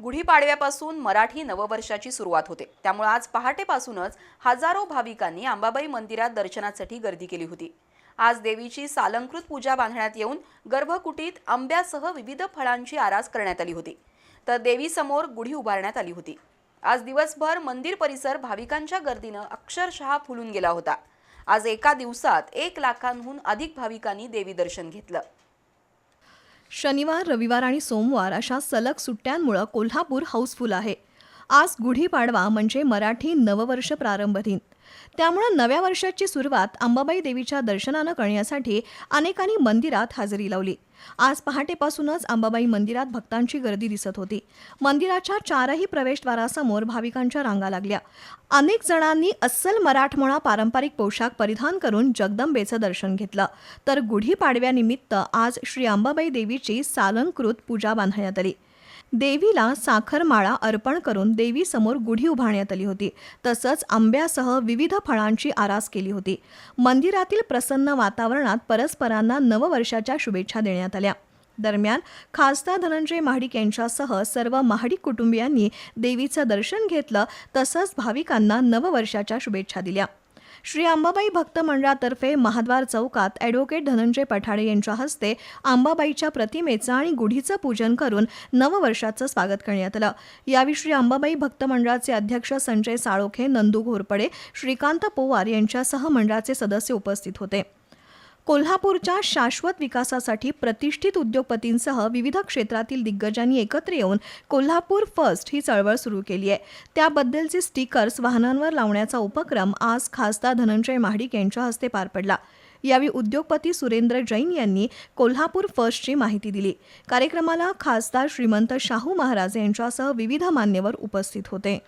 गुढीपाडव्यापासून मराठी नववर्षाची सुरुवात होते. त्यामुळे आज पहाटेपासूनच हजारो भाविकांनी अंबाबाई मंदिरात दर्शनासाठी गर्दी केली होती. आज देवीची सालंकृत पूजा बांधण्यात येऊन गर्भकुटीत आंब्यासह विविध फळांची आरास करण्यात आली होती. तर देवीसमोर गुढी उभारण्यात आली होती. आज दिवसभर मंदिर परिसर भाविकांच्या गर्दीनं अक्षरशः फुलून गेला होता. आज एका दिवसात एक लाखांहून अधिक भाविकांनी देवी दर्शन घेतलं. शनिवार रविवार आणि सोमवार अशा सलग सुट्ट्यांमुळं कोल्हापूर हाऊसफुल आहे. आज गुढीपाडवा म्हणजे मराठी नववर्ष प्रारंभ दिन. त्यामुळं नव्या वर्षाची सुरुवात अंबाबाई देवीच्या दर्शनानं करण्यासाठी अनेकांनी मंदिरात हजेरी लावली. आज पहाटेपासूनच अंबाबाई मंदिरात भक्तांची गर्दी दिसत होती. मंदिराच्या चारही प्रवेशद्वारासमोर भाविकांच्या रांगा लागल्या. अनेक जणांनी अस्सल मराठमोळा पारंपरिक पोशाख परिधान करून जगदंबेचं दर्शन घेतलं. तर गुढीपाडव्यानिमित्त आज श्री अंबाबाई देवीची सालंकृत पूजा बांधण्यात आली. देवीला साखरमाळा अर्पण करून देवीसमोर गुढी उभारण्यात आली होती. तसंच आंब्यासह विविध फळांची आरास केली होती. मंदिरातील प्रसन्न वातावरणात परस्परांना नववर्षाच्या शुभेच्छा देण्यात आल्या. दरम्यान खासदार धनंजय महाडिक यांच्यासह सर्व महाडिक कुटुंबियांनी देवीचं दर्शन घेतलं तसंच भाविकांना नववर्षाच्या शुभेच्छा दिल्या. श्री अंबाबाई भक्त मंडळातर्फे महाद्वार चौकात ॲडव्होकेट धनंजय पठाडे यांच्या हस्ते अंबाबाईच्या प्रतिमेचं आणि गुढीचं पूजन करून नववर्षाचं स्वागत करण्यात आलं. यावेळी श्री अंबाबाई भक्त मंडळाचे अध्यक्ष संजय साळोखे नंदू घोरपडे श्रीकांत पोवार यांच्यासह मंडळाचे सदस्य उपस्थित होते. कोल्हापूरच्या शाश्वत विकासासाठी प्रतिष्ठित उद्योगपतींसह विविध क्षेत्रातील दिग्गजांनी एकत्र येऊन कोल्हापूर फर्स्ट ही चळवळ सुरू केली आहे. त्याबद्दलचे स्टिकर्स वाहनांवर लावण्याचा उपक्रम आज खासदार धनंजय महाडिक यांच्या हस्ते पार पडला. यावेळी उद्योगपती सुरेंद्र जैन यांनी कोल्हापूर फर्स्टची माहिती दिली. कार्यक्रमाला खासदार श्रीमंत शाहू महाराज यांच्यासह विविध मान्यवर उपस्थित होते.